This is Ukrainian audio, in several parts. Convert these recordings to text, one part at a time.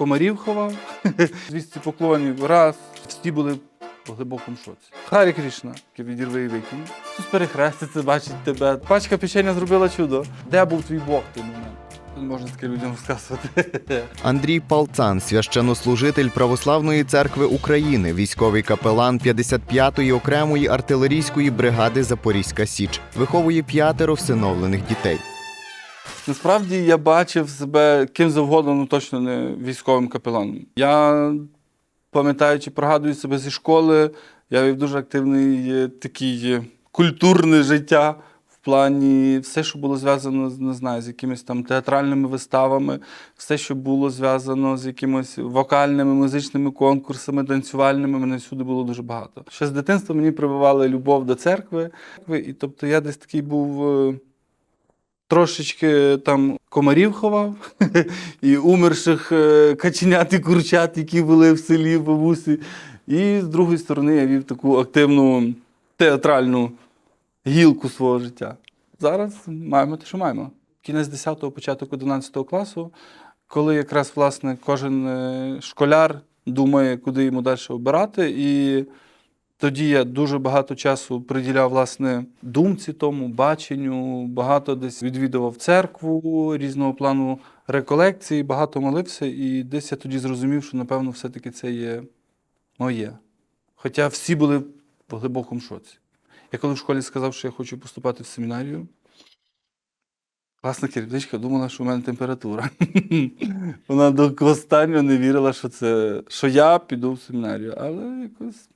комарів ховав, 200 поклонів, раз, всі були в глибокому шоці. Харі Крішна, який відірви і викинь. Хтось перехреститься, бачить тебе. Пачка печення зробила чудо. Де був твій Бог в той момент? Можна таке людям розказувати. Андрій Палцан, священнослужитель Православної церкви України, військовий капелан 55-ї окремої артилерійської бригади Запорізька Січ, виховує п'ятеро всиновлених дітей. Насправді я бачив себе ким завгодно, ну точно не військовим капеланом. Я пам'ятаючи, пригадую себе зі школи, я вів дуже активний е, такий е, культурне життя в плані все, що було зв'язано не знаю, з якимись там театральними виставами, все, що було зв'язано з якимись вокальними, музичними конкурсами, танцювальними, мене всюди було дуже багато. Ще з дитинства мені прививали любов до церкви, і тобто я десь такий був. Е, Трошечки там комарів ховав і умерших е, каченят і курчат, які були в селі бабусі. І з другої сторони я вів таку активну театральну гілку свого життя. Зараз маємо те, що маємо. Кінець 10-го, початок 11 класу, коли якраз власне кожен е, школяр думає, куди йому далі обирати. І тоді я дуже багато часу приділяв власне думці тому, баченню, багато десь відвідував церкву різного плану реколекцій, багато молився, і десь я тоді зрозумів, що напевно все-таки це є моє. Хоча всі були в глибокому шоці. Я коли в школі сказав, що я хочу поступати в семінарію, класна керівничка думала, що в мене температура. Вона до останнього не вірила, що це що я піду в семінарію. Але якось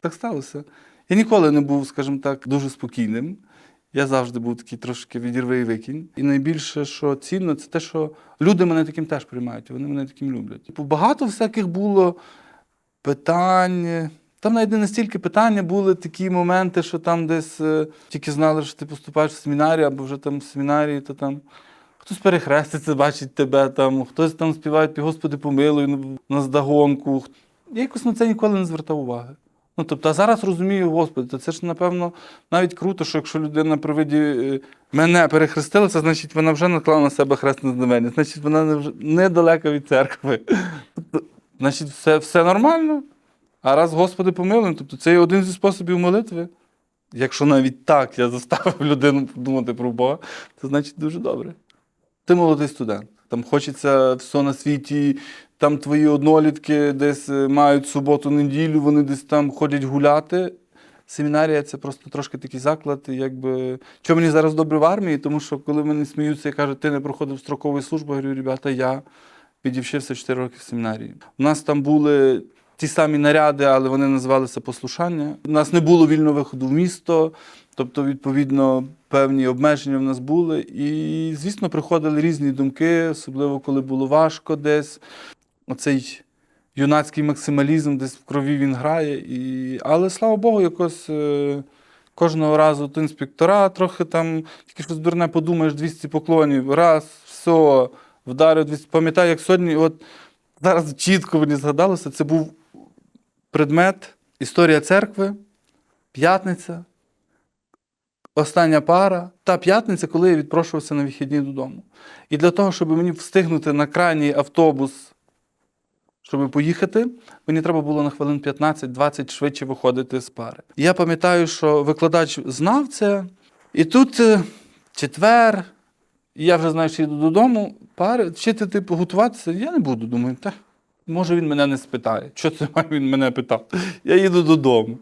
так сталося. Я ніколи не був, скажімо так, дуже спокійним. Я завжди був такий трошки відірви і викинь. І найбільше, що цінно, це те, що люди мене таким теж приймають, вони мене таким люблять. Типу, багато всяких було питань. Там навіть не настільки питання були такі моменти, що там десь е, тільки знали, що ти поступаєш в семінарі, або вже там в семінарії, то там хтось перехреститься, бачить тебе, там, хтось там співає Господи, помилуй на- на здагонку. Я якось на це ніколи не звертав уваги. Ну, тобто, а зараз розумію, Господи, то це ж, напевно, навіть круто, що якщо людина при виді е, мене перехрестилася, значить вона вже наклала на себе хресне знамення, значить вона недалека від церкви. Тобто, значить, все, все нормально. А раз Господи помилуй, тобто це є один зі способів молитви. Якщо навіть так я заставив людину подумати про Бога, це значить дуже добре. Ти молодий студент. Там хочеться все на світі, там твої однолітки десь е, мають суботу-неділю, вони десь там ходять гуляти. Семінарія це просто трошки такий заклад, якби. Чому мені зараз добре в армії? Тому що коли мене сміються і кажуть, ти не проходив строкову службу, я говорю, ребята, я відівчився 4 роки в семінарії. У нас там були ті самі наряди, але вони називалися послушання. У нас не було вільного виходу в місто, тобто, відповідно, певні обмеження в нас були. І, звісно, приходили різні думки, особливо коли було важко десь. Оцей юнацький максималізм десь в крові він грає. І... Але слава Богу, якось. е, Кожного разу то інспектора трохи там, тільки щось дурне подумаєш, 200 поклонів, раз, все, вдарив 200. Пам'ятаю, як сьогодні, от зараз чітко мені згадалося, це був предмет історія церкви, п'ятниця, остання пара, та п'ятниця, коли я відпрошувався на вихідні додому. І для того, щоб мені встигнути на крайній автобус, щоб поїхати, мені треба було на хвилин 15-20 швидше виходити з пари. Я пам'ятаю, що викладач знав це, і тут е, четвер, я вже знаю, що йду додому, пари, вчити типу готуватися, я не буду. Думаю, та може він мене не спитає. Що це він мене питав? Я їду додому.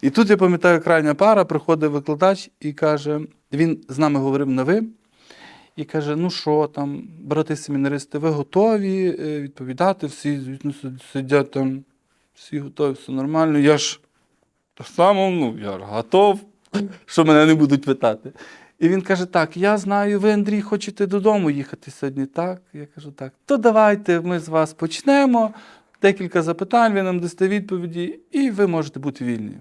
І тут я пам'ятаю, крайня пара, приходить викладач і каже: він з нами говорив на ви. І каже: ну що там, брати семінаристи, ви готові е, відповідати? Всі звісно, сидять там, всі готові, все нормально. Я ж так само, ну, я готов, що мене не будуть питати. І він каже: Так, я знаю, ви, Андрій, хочете додому їхати сьогодні, так? Я кажу, так. То давайте ми з вас почнемо. Декілька запитань, ви нам дасте відповіді, і ви можете бути вільні.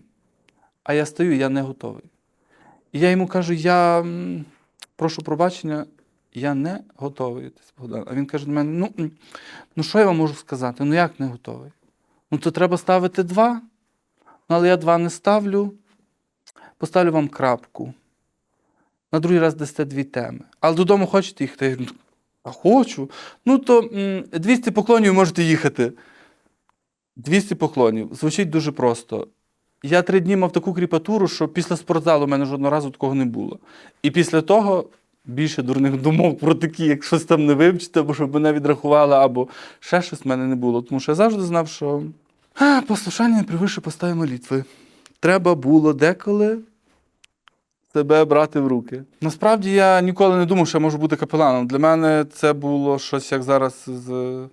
А я стою, я не готовий. І я йому кажу: я прошу пробачення, я не готовий. отець Богдан. А він каже до мене: ну, ну що я вам можу сказати? Ну як не готовий? Ну то треба ставити два. Ну, але я два не ставлю. Поставлю вам крапку. На другий раз дасте дві теми. Але додому хочете їхати? Я говорю, А хочу. Ну то 200 поклонів можете їхати. 200 поклонів. Звучить дуже просто. Я три дні мав таку кріпатуру, що після спортзалу в мене жодного разу такого не було. І після того більше дурних думок про такі, як щось там не вивчити, або щоб мене відрахували, або ще щось в мене не було. Тому що я завжди знав, що а, послушання превише постави молитви. Треба було деколи себе брати в руки. Насправді я ніколи не думав, що я можу бути капеланом. Для мене це було щось як зараз з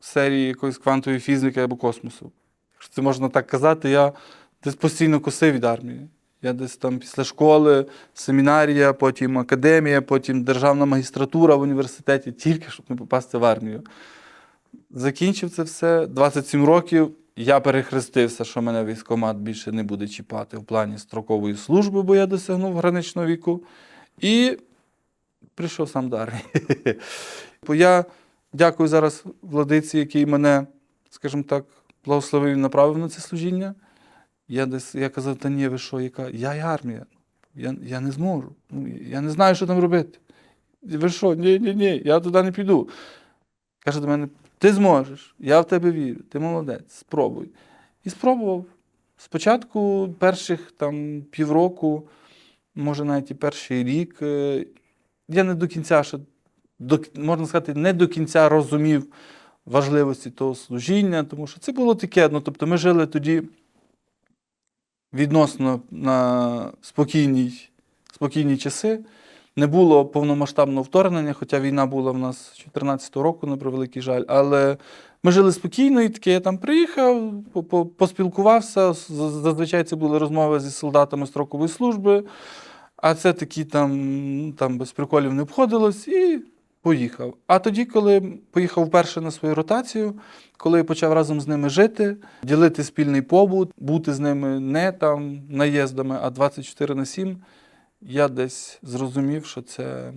серії якоїсь квантової фізики або космосу. Якщо це можна так казати, я десь постійно косив від армії. Я десь там після школи, семінарія, потім академія, потім державна магістратура в університеті, тільки щоб не попасти в армію. Закінчив це все 27 років. Я перехрестився, що мене військкомат більше не буде чіпати в плані строкової служби, бо я досягнув граничного віку. І прийшов сам до армії. Бо я дякую зараз владиці, який мене, скажімо так, благословив і направив на це служіння. Я десь я казав, та ні, ви що, яка? Я і армія. Я, я не зможу. Ну, Я не знаю, що там робити. Ви що? Ні, ні, ні, я туди не піду. Каже до мене: ти зможеш, я в тебе вірю, ти молодець, спробуй. І спробував. Спочатку перших там півроку, може навіть і перший рік, е, я не до кінця, ще, до, можна сказати, не до кінця розумів важливості того служіння, тому що це було таке. Ну, тобто ми жили тоді відносно на спокійній, спокійні часи. Не було повномасштабного вторгнення, хоча війна була в нас з 2014 року, на превеликий жаль. Але ми жили спокійно, і таке я там приїхав, по- по- поспілкувався. Зазвичай це були розмови зі солдатами строкової служби, а це такі там, там без приколів не обходилось, і поїхав. А тоді, коли поїхав вперше на свою ротацію, коли почав разом з ними жити, ділити спільний побут, бути з ними не там наїздами, а 24 на 7, я десь зрозумів, що це,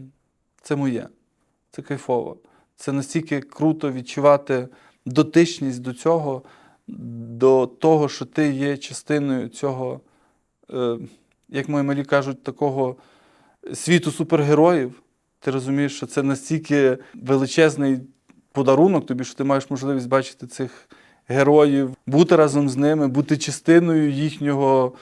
це моє, це кайфово. Це настільки круто відчувати дотичність до цього, до того, що ти є частиною цього, е, як мої малі кажуть, такого світу супергероїв. Ти розумієш, що це настільки величезний подарунок тобі, що ти маєш можливість бачити цих героїв, бути разом з ними, бути частиною їхнього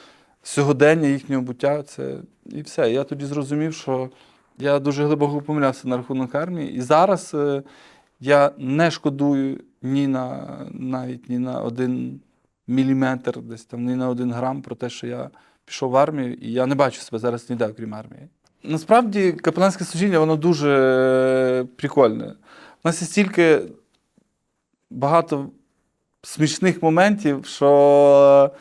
сьогодення, їхнього буття. Це і все. Я тоді зрозумів, що я дуже глибоко помилявся на рахунок армії. І зараз е, я не шкодую ні на навіть ні на один міліметр, десь там, ні на один грам про те, що я пішов в армію, і я не бачу себе зараз ніде, окрім армії. Насправді, капеланське служіння, воно дуже е, прикольне. У нас є стільки багато смішних моментів, що.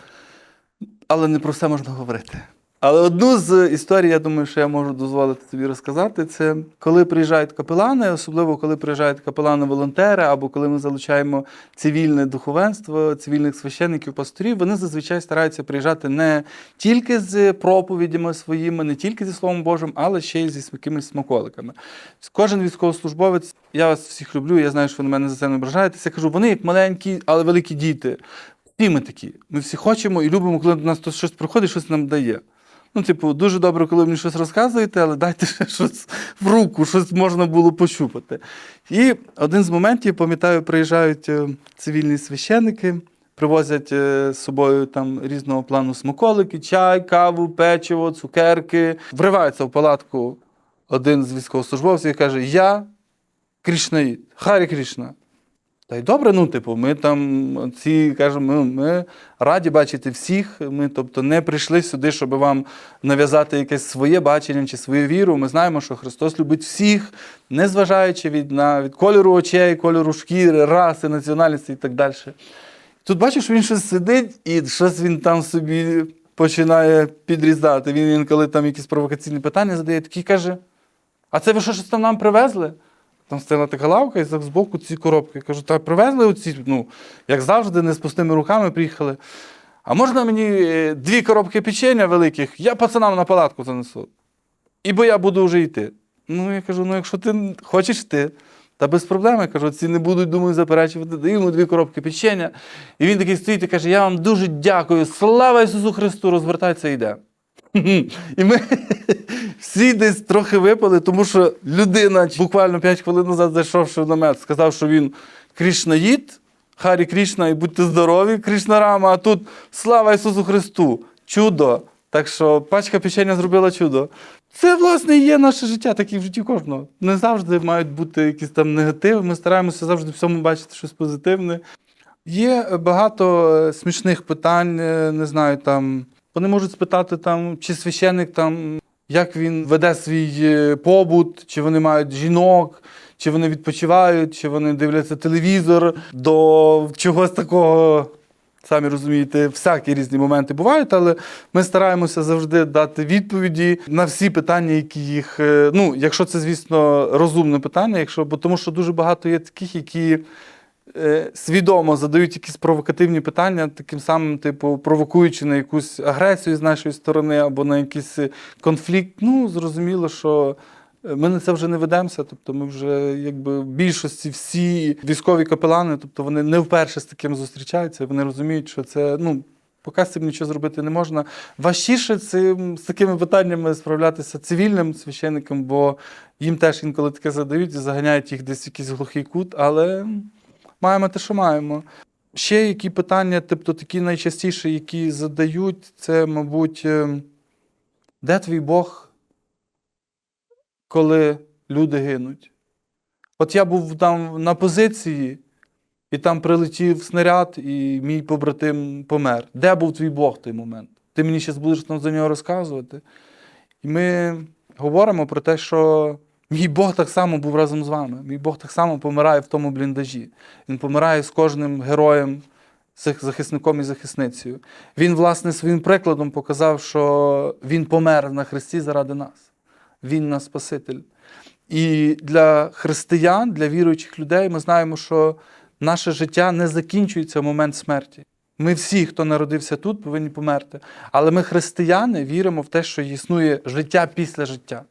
Але не про все можна говорити. Але одну з історій, я думаю, що я можу дозволити собі розказати, це коли приїжджають капелани, особливо коли приїжджають капелани-волонтери, або коли ми залучаємо цивільне духовенство, цивільних священників, пасторів, вони зазвичай стараються приїжджати не тільки з проповідями своїми, не тільки зі Словом Божим, але ще й зі якимись смаколиками. Кожен військовослужбовець, я вас всіх люблю, я знаю, що ви на мене за це не ображаєтеся. Кажу, вони як маленькі, але великі діти. Всі ми такі. Ми всі хочемо і любимо, коли до нас щось приходить, щось нам дає. Ну, типу, дуже добре, коли мені щось розказуєте, але дайте ще щось в руку, щось можна було пощупати. І один з моментів, пам'ятаю, приїжджають е, цивільні священники, привозять е, з собою там різного плану смаколики, чай, каву, печиво, цукерки. Вривається в палатку один з військовослужбовців і каже: Я Крішнаїд, Харі Крішна. Та й добре, ну, типу, ми там ці кажемо, ми, ми раді бачити всіх. Ми, тобто, не прийшли сюди, щоб вам нав'язати якесь своє бачення чи свою віру. Ми знаємо, що Христос любить всіх, незважаючи від, на, від кольору очей, кольору шкіри, раси, національності і так далі. Тут бачиш, він щось сидить і щось він там собі починає підрізати. Він інколи там якісь провокаційні питання задає, такий каже: А це ви що щось там нам привезли? Там стояла така лавка, і так збоку ці коробки. Я кажу, та привезли оці, ну, як завжди, не з пустими руками приїхали. А можна мені е, дві коробки печення великих, я пацанам на палатку занесу. І бо я буду вже йти. Ну, я кажу, ну якщо ти хочеш йти, та без проблем. Я кажу, ці не будуть, думаю, заперечувати. Даю йому дві коробки печення. І він такий стоїть і каже: Я вам дуже дякую. Слава Ісусу Христу! Розвертається і йде. І ми всі десь трохи випали, тому що людина буквально 5 хвилин назад зайшовши в намет, сказав, що він Крішнаїд, Харі Крішна, і будьте здорові, Крішна Рама, а тут слава Ісусу Христу! Чудо! Так що пачка печення зробила чудо. Це, власне, і є наше життя, так і в житті кожного. Не завжди мають бути якісь там негативи. Ми стараємося завжди в всьому бачити щось позитивне. Є багато е, смішних питань, е, не знаю, там. Вони можуть спитати, там, чи священник там, як він веде свій е, побут, чи вони мають жінок, чи вони відпочивають, чи вони дивляться телевізор до чогось такого. Самі розумієте, всякі різні моменти бувають, але ми стараємося завжди дати відповіді на всі питання, які їх. е, Ну, якщо це, звісно, розумне питання, якщо, бо тому що дуже багато є таких, які свідомо задають якісь провокативні питання, таким самим, типу, провокуючи на якусь агресію з нашої сторони або на якийсь е, конфлікт. Ну, зрозуміло, що. е, Ми на це вже не ведемося, тобто ми вже якби в більшості всі військові капелани, тобто вони не вперше з таким зустрічаються, вони розуміють, що це ну. Поки з цим нічого зробити не можна. Важчіше цим, з такими питаннями справлятися цивільним священникам, бо їм теж інколи таке задають і заганяють їх десь в якийсь глухий кут, але маємо те, що маємо. Ще які питання, тобто такі найчастіші, які задають, це, мабуть, е, де твій Бог, коли люди гинуть? От я був там на позиції, і там прилетів снаряд, і мій побратим помер. Де був твій Бог в той момент? Ти мені зараз будеш там за нього розказувати. І ми говоримо про те, що мій Бог так само був разом з вами. Мій Бог так само помирає в тому бліндажі. Він помирає з кожним героєм, зах- захисником і захисницею. Він, власне, своїм прикладом показав, що Він помер на Христі заради нас. Він наш Спаситель. І для християн, для віруючих людей, ми знаємо, що наше життя не закінчується в момент смерті. Ми всі, хто народився тут, повинні померти. Але ми, християни, віримо в те, що існує життя після життя.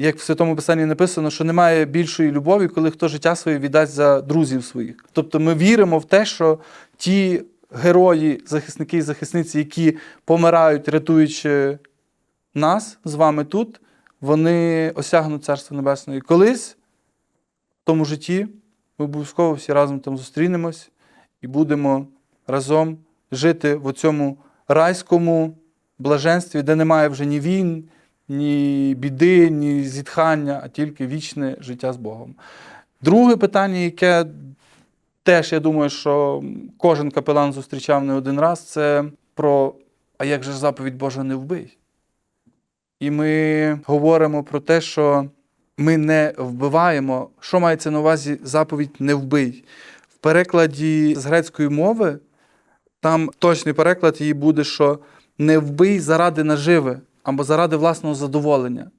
Як в Святому Писанні написано, що немає більшої любові, коли хто життя своє віддасть за друзів своїх. Тобто ми віримо в те, що ті герої, захисники і захисниці, які помирають, рятуючи нас з вами тут, вони осягнуть Царство Небесне. І колись в тому житті ми обов'язково всі разом там зустрінемось і будемо разом жити в цьому райському блаженстві, де немає вже ні війн, ні біди, ні зітхання, а тільки вічне життя з Богом. Друге питання, яке теж я думаю, що кожен капелан зустрічав не один раз, це про а як же заповідь Божа не вбий? І ми говоримо про те, що ми не вбиваємо. Що мається на увазі заповідь не вбий? В перекладі з грецької мови там точний переклад її буде, що не вбий заради наживи або заради власного задоволення.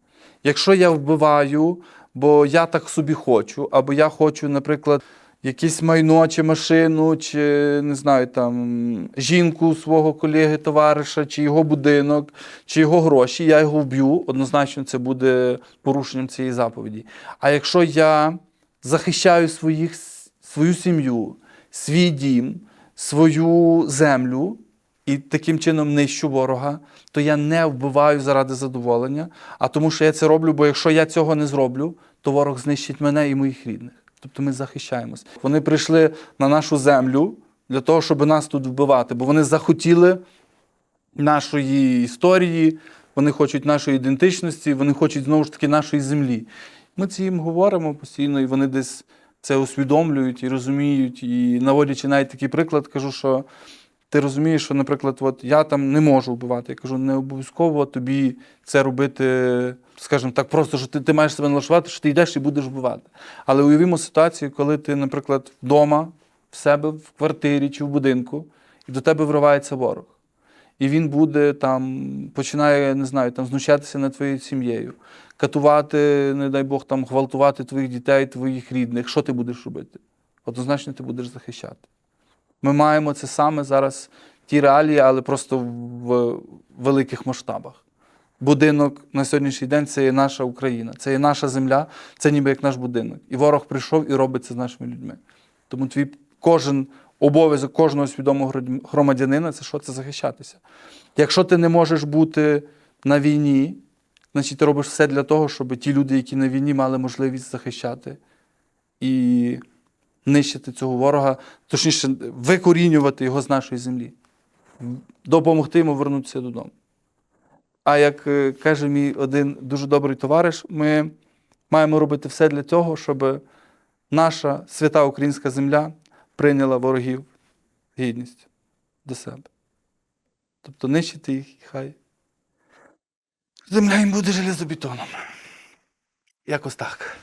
Якщо я вбиваю, бо я так собі хочу, або я хочу, наприклад, якесь майно чи машину, чи не знаю, там жінку свого колеги, товариша, чи його будинок, чи його гроші, я його вб'ю, однозначно це буде порушенням цієї заповіді. А якщо я захищаю своїх, свою сім'ю, свій дім, свою землю і таким чином нищу ворога, то я не вбиваю заради задоволення, а тому, що я це роблю, бо якщо я цього не зроблю, то ворог знищить мене і моїх рідних. Тобто ми захищаємось. Вони прийшли на нашу землю для того, щоб нас тут вбивати, бо вони захотіли нашої історії, вони хочуть нашої ідентичності, вони хочуть знову ж таки нашої землі. Ми це їм говоримо постійно, і вони десь це усвідомлюють і розуміють. І наводячи навіть такий приклад, кажу, що ти розумієш, що, наприклад, от я там не можу вбивати. Я кажу, не обов'язково тобі це робити, скажімо так, просто що ти, ти маєш себе налаштувати, що ти йдеш і будеш вбивати. Але уявімо ситуацію, коли ти, наприклад, вдома, в себе, в квартирі чи в будинку, і до тебе вривається ворог. І він буде там, починає, не знаю, там знущатися над твоєю сім'єю, катувати, не дай Бог, там, гвалтувати твоїх дітей, твоїх рідних. Що ти будеш робити? Однозначно ти будеш захищати. Ми маємо це саме зараз ті реалії, але просто в великих масштабах. Будинок на сьогоднішній день це є наша Україна, це є наша земля, це ніби як наш будинок. І ворог прийшов і робить це з нашими людьми. Тому твій кожен обов'язок кожного свідомого громадянина це що це захищатися. Якщо ти не можеш бути на війні, значить ти робиш все для того, щоб ті люди, які на війні, мали можливість захищати і нищити цього ворога, точніше, викорінювати його з нашої землі, допомогти йому вернутися додому. А як е, каже мій один дуже добрий товариш, ми маємо робити все для того, щоб наша свята українська земля прийняла ворогів гідністю до себе. Тобто нищити їх, і хай земля їм буде железобетоном. Якось так.